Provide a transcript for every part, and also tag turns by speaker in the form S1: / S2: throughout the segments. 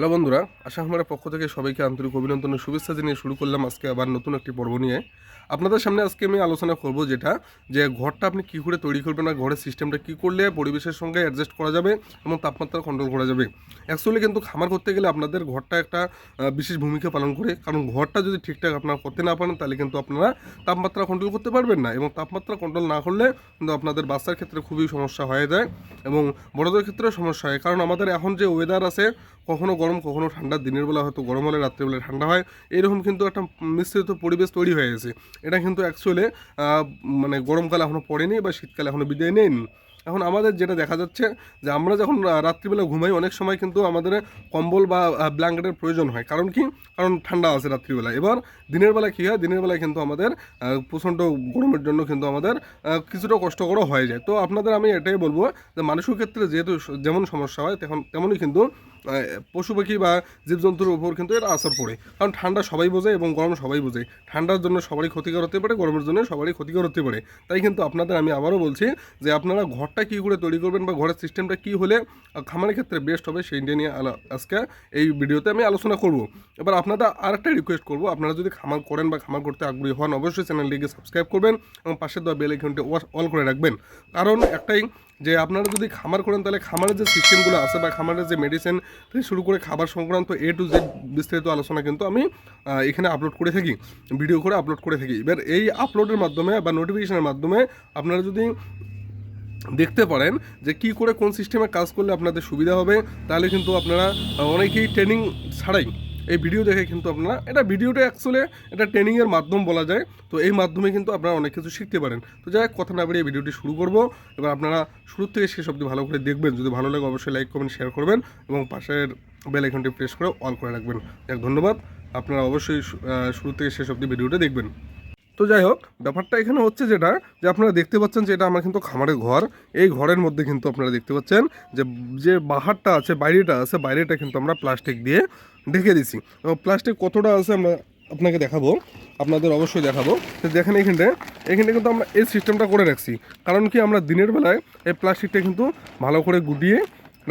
S1: Hello বন্ধুরা, আশা আমার পক্ষ থেকে সবাইকে আন্তরিক অভিনন্দন শুভেচ্ছা জানিয়ে শুরু করলাম আজকে আবার নতুন একটি পর্ব নিয়ে। আপনাদের সামনে আজকে আমি আলোচনা করব যেটা, যে ঘরটা আপনি কী করে তৈরি করবেন আর ঘরের সিস্টেমটা কী করলে পরিবেশের সঙ্গে অ্যাডজাস্ট করা যাবে এবং তাপমাত্রা কন্ট্রোল করা যাবে। অ্যাকচুয়ালি কিন্তু খামার করতে গেলে আপনাদের ঘরটা একটা বিশেষ ভূমিকা পালন করে। কারণ ঘরটা যদি ঠিকঠাক আপনারা করতে না পারেন, তাহলে কিন্তু আপনারা তাপমাত্রা কন্ট্রোল করতে পারবেন না এবং তাপমাত্রা কন্ট্রোল না করলে কিন্তু আপনাদের বাচ্চার ক্ষেত্রে খুবই সমস্যা হয়ে যায় এবং বড়দের ক্ষেত্রেও সমস্যা হয়। কারণ আমাদের এখন যে ওয়েদার আছে, কখনো গরম কখনো ঠান্ডা, দিনের বেলা হয়তো গরম হলে রাত্রেবেলা ঠান্ডা হয়। এরকম কিন্তু একটা মিশ্রিত পরিবেশ তৈরি হয়ে গেছে। এটা কিন্তু অ্যাকচুয়ালি মানে গরমকালে এখনও পড়েনি বা শীতকালে এখনও বিদায় নেয়নি। এখন আমাদের যেটা দেখা যাচ্ছে যে আমরা যখন রাত্রিবেলা ঘুমাই, অনেক সময় কিন্তু আমাদের কম্বল বা ব্ল্যাঙ্কেটের প্রয়োজন হয়। কারণ কি? কারণ ঠান্ডা আছে রাত্রিবেলা এবার দিনের বেলা কী হয়? দিনের বেলায় কিন্তু আমাদের প্রচণ্ড গরমের জন্য কিন্তু আমাদের কিছুটা কষ্টকরও হয়ে যায়। তো আপনাদের আমি এটাই বলব যে মানুষের ক্ষেত্রে যেহেতু যেমন সমস্যা হয় তখন তেমনই কিন্তু পশু পাখি বা জীবজন্তুর উপর কিন্তু এর আসর পড়ে। কারণ ঠান্ডা সবাই বোঝে এবং গরম সবাই বোঝে। ঠান্ডার জন্য সবারই ক্ষতিকর হতে পারে, গরমের জন্য সবারই ক্ষতিকর হতে পারে। তাই কিন্তু আপনাদের আমি আবারও বলছি যে আপনারা ঘরটা কী করে তৈরি করবেন বা ঘরের সিস্টেমটা কী হলে খামারের ক্ষেত্রে বেস্ট হবে সেইটা নিয়ে আজকে এই ভিডিওতে আমি আলোচনা করব। এবার আপনাদের আর একটা রিকোয়েস্ট করব। আপনারা যদি খামার করেন বা খামার করতে আগ্রহী হন, অবশ্যই চ্যানেলটিকে সাবস্ক্রাইব করবেন এবং পাশে দেওয়া বেল আইকনটি অল করে রাখবেন। কারণ একটাই যে আপনারা যদি খামার করেন, তাহলে খামারের যে সিস্টেমগুলো আছে বা খামারের যে মেডিসিন থেকে শুরু করে খাবার সংক্রান্ত এ টু জেড বিস্তারিত আলোচনা কিন্তু আমি এখানে আপলোড করে থাকি ভিডিও করে আপলোড করে থাকি। এবার এই আপলোডের মাধ্যমে বা নোটিফিকেশনের মাধ্যমে আপনারা যদি দেখতে পারেন যে কি করে কোন সিস্টেমে কাজ করলে আপনাদের সুবিধা হবে, তাহলে কিন্তু আপনারা অনেকেই ট্রেনিং ছাড়াই এই ভিডিও দেখে কিন্তু আপনারা এটা ভিডিওটা অ্যাকচুয়ালি এটা ট্রেনিংয়ের মাধ্যম বলা যায় তো এই মাধ্যমে কিন্তু আপনারা অনেক কিছু শিখতে পারেন। তো যাই হোক, কথা না বেরিয়ে ভিডিওটি শুরু করব। এবার আপনারা শুরু থেকে শেষ অবধি ভালো করে দেখবেন। যদি ভালো লাগে অবশ্যই লাইক কমেন্ট শেয়ার করবেন এবং পাশের বেল আইকনটি প্রেস করে অল করে রাখবেন। এক ধন্যবাদ। আপনারা অবশ্যই শুরু থেকে শেষ অবধি ভিডিওটা দেখবেন। তো যাই হোক, ব্যাপারটা এখানে হচ্ছে যেটা, যে আপনারা দেখতে পাচ্ছেন যে এটা আমার কিন্তু খামারের ঘর। এই ঘরের মধ্যে কিন্তু আপনারা দেখতে পাচ্ছেন যে যে বাহারটা আছে, বাইরেটা আছে, বাইরেটা কিন্তু আমরা প্লাস্টিক দিয়ে ঢেকে দিছি। প্লাস্টিক কতটা আছে আমরা আপনাকে দেখাবো, আপনাদের অবশ্যই দেখাবো। দেখেন এখানটা এখানে কিন্তু আমরা এই সিস্টেমটা করে রাখছি। কারণ কি আমরা দিনের বেলায় এই প্লাস্টিকটা কিন্তু ভালো করে গুটিয়ে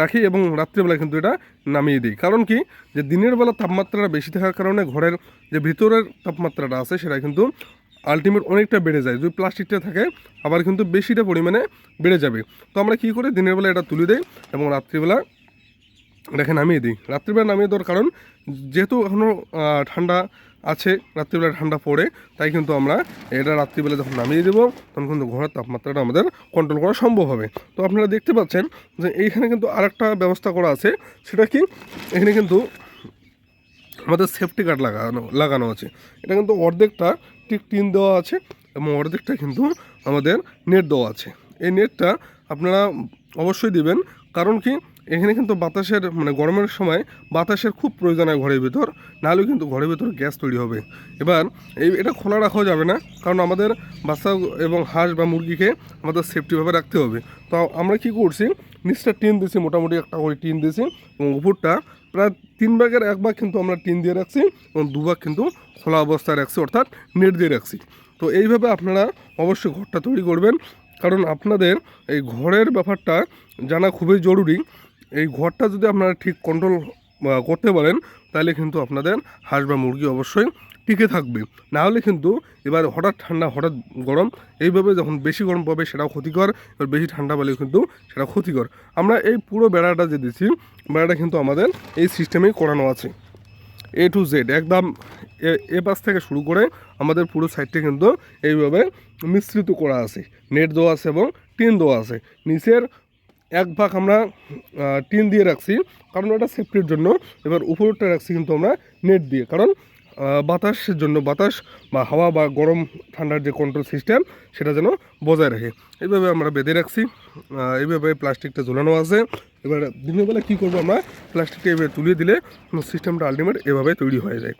S1: রাখি এবং রাত্রিবেলায় কিন্তু এটা নামিয়ে দিই। কারণ কি, যে দিনের বেলা তাপমাত্রাটা বেশি থাকার কারণে ঘরের যে ভিতরের তাপমাত্রাটা আছে সেটা কিন্তু আলটিমেট অনেকটা বেড়ে যায়। যদি প্লাস্টিকটা থাকে, আবার কিন্তু বেশিটা পরিমাণে বেড়ে যাবে। তো আমরা কী করি দিনের বেলা এটা তুলে দিই এবং রাত্রিবেলা এটাকে নামিয়ে দিই। রাত্রিবেলা নামিয়ে দেওয়ার কারণ, যেহেতু এখনও ঠান্ডা আছে, রাত্রিবেলা ঠান্ডা পড়ে, তাই কিন্তু আমরা এটা রাত্রিবেলা যখন নামিয়ে দেবো, তখন কিন্তু ঘরের তাপমাত্রাটা আমাদের কন্ট্রোল করা সম্ভব হবে। তো আপনারা দেখতে পাচ্ছেন যে এইখানে কিন্তু আরেকটা ব্যবস্থা করা আছে, সেটা কি? এখানে কিন্তু আমাদের সেফটি গার্ড লাগানো লাগানো আছে। এটা কিন্তু অর্ধেকটা ঠিক টিন দেওয়া আছে এবং অর্ধেকটা কিন্তু আমাদের নেট দেওয়া আছে। এই নেটটা আপনারা অবশ্যই দিবেন, কারণ কি এখানে কিন্তু বাতাসের মানে গরমের সময় বাতাসের খুব প্রয়োজন হয় ঘরের ভিতর নাহলেও কিন্তু ঘরের ভিতর গ্যাস তৈরি হবে। এবার এই, এটা খোলা রাখাও যাবে না, কারণ আমাদের বাচ্চা এবং হাঁস বা মুরগিকে আমাদের সেফটিভাবে রাখতে হবে। তো আমরা কি করছি, নিচটা টিন দিয়েছি মোটামুটি একটা করে টিন দিয়েছি এবং উপরটা প্রায় তিন ভাগের এক ভাগ কিন্তু আমরা টিন দিয়ে রাখছি এবং দুভাগ কিন্তু খোলা অবস্থায় রাখছি, অর্থাৎ নেট দিয়ে রাখছি। তো এইভাবে আপনারা অবশ্যই ঘরটা তৈরি করবেন, কারণ আপনাদের এই ঘরের ব্যাপারটা জানা খুবই জরুরি। এই ঘরটা যদি আপনারা ঠিক কন্ট্রোল করতে পারেন, তাহলে কিন্তু আপনাদের হাঁস বা মুরগি অবশ্যই টিকে থাকবে। না হলে কিন্তু এবার হঠাৎ ঠান্ডা, হঠাৎ গরম, এইভাবে যখন বেশি গরম পাবে সেটাও ক্ষতিকর, এবার বেশি ঠান্ডা পেলে কিন্তু সেটা ক্ষতিকর। আমরা এই পুরো বেড়াটা যে দিচ্ছি, বেড়াটা কিন্তু আমাদের এই সিস্টেমেই করানো আছে। এ টু জেড একদম এ- পাশ থেকে শুরু করে আমাদের পুরো সাইডটা কিন্তু এইভাবে মিশ্রিত করা আছে। নেট দেওয়া আছে এবং টিন দেওয়া আছে। নিচের এক ভাগ আমরা টিন দিয়ে রাখছি, কারণ ওটা সেফটির জন্য। এবার উপরটা রাখছি কিন্তু আমরা নেট দিয়ে। কারণ বাতাসের জন্য বাতাস বা হাওয়া বা গরম, ঠান্ডার যে কন্ট্রোল সিস্টেম সেটা যেন বজায় রাখে। এইভাবে আমরা বেঁধে রাখছি। এইভাবে প্লাস্টিকটা ঝোলানো আছে। এবার দিনের বেলা কী করব আমরা? প্লাস্টিকটা এভাবে তুলে দিলে সিস্টেমটা আলটিমেট এভাবে তৈরি হয়ে যায়।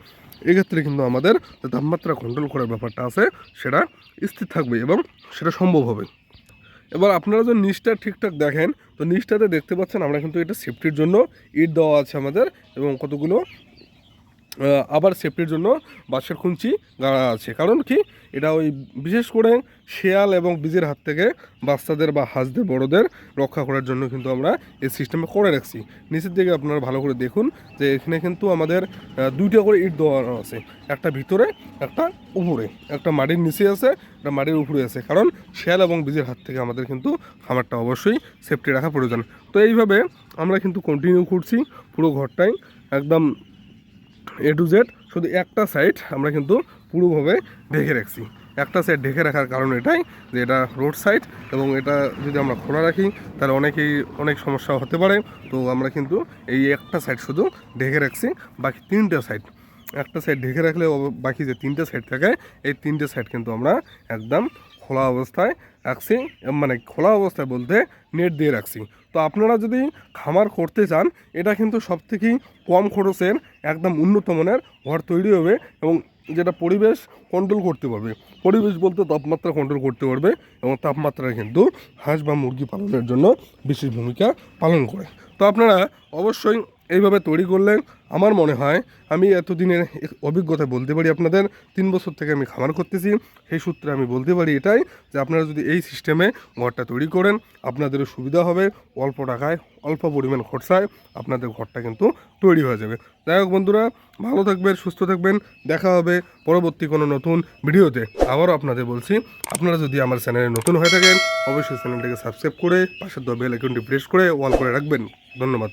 S1: এক্ষেত্রে কিন্তু আমাদের তাপমাত্রা কন্ট্রোল করার ব্যাপারটা আছে, সেটা স্থির থাকবে এবং সেটা সম্ভব হবে। এবার আপনারা যদি নিচটা ঠিকঠাক দেখেন, তো নিচটাতে দেখতে পাচ্ছেন আমরা কিন্তু এটা সেফটির জন্য ইট দেওয়া আছে আমাদের এবং কতগুলো আবার সেফটির জন্য বাঁশের খুঞ্চি গাড়া আছে। কারণ কি? এটা ওই বিশেষ করে শেয়াল এবং বীজের হাত থেকে বাচ্চাদের বা হাঁসদের, বড়দের রক্ষা করার জন্য কিন্তু আমরা এই সিস্টেমে করে রাখছি। নিচের দিকে আপনারা ভালো করে দেখুন যে এখানে কিন্তু আমাদের দুইটা করে ইট দেওয়া আছে। একটা ভিতরে, একটা উপরে। একটা মাটির নিচে আছে, একটা মাটির উপরে আছে। কারণ শেয়াল এবং বীজের হাত থেকে আমাদের কিন্তু খামারটা অবশ্যই সেফটি রাখা প্রয়োজন। তো এইভাবে আমরা কিন্তু কন্টিনিউ করছি পুরো ঘরটাই। একদম এ টু জেড শুধু একটা সাইড আমরা কিন্তু পুরোভাবে ঢেকে রাখছি। একটা সাইড ঢেকে রাখার কারণ এটাই যে এটা রোড সাইড এবং এটা যদি আমরা খোলা রাখি, তাহলে অনেকেই অনেক সমস্যা হতে পারে। তো আমরা কিন্তু এই একটা সাইড শুধু ঢেকে রাখছি, বাকি তিনটে সাইড একটা সাইড ঢেকে রাখলে বাকি যে তিনটে সাইড থাকে, এই তিনটে সাইড কিন্তু আমরা একদম খোলা অবস্থায় রাখছি মানে খোলা অবস্থায় বলতে নেট দিয়ে রাখছি। তো আপনারা যদি খামার করতে চান, এটা কিন্তু সব থেকেই কম খরচের একদম উন্নত মানের ঘর তৈরি হবে এবং যেটা পরিবেশ কন্ট্রোল করতে পারবে। পরিবেশ বলতে তাপমাত্রা কন্ট্রোল করতে পারবে এবং তাপমাত্রা কিন্তু হাঁস বা মুরগি পালনের জন্য বিশেষ ভূমিকা পালন করে। তো আপনারা অবশ্যই এইভাবে তৈরি করলে আমার মনে হয় আমি এতদিনের অভিজ্ঞতা বলতে পারি আপনাদের, তিন বছর থেকে আমি খামার করতেছি, সেই সূত্রে আমি বলতে পারি এটাই যে আপনারা যদি এই সিস্টেমে ঘরটা তৈরি করেন, আপনাদেরও সুবিধা হবে, অল্প টাকায়, অল্প পরিমাণ খরচায় আপনাদের ঘরটা কিন্তু তৈরি হয়ে যাবে। যাই হোক বন্ধুরা, ভালো থাকবেন, সুস্থ থাকবেন, দেখা হবে পরবর্তী কোনো নতুন ভিডিওতে। আবারও আপনাদের বলছি, আপনারা যদি আমার চ্যানেলে নতুন হয়ে থাকেন, অবশ্যই চ্যানেলটাকে সাবস্ক্রাইব করে পাশের দো বেল আইকনটি প্রেস করে অল করে রাখবেন। ধন্যবাদ।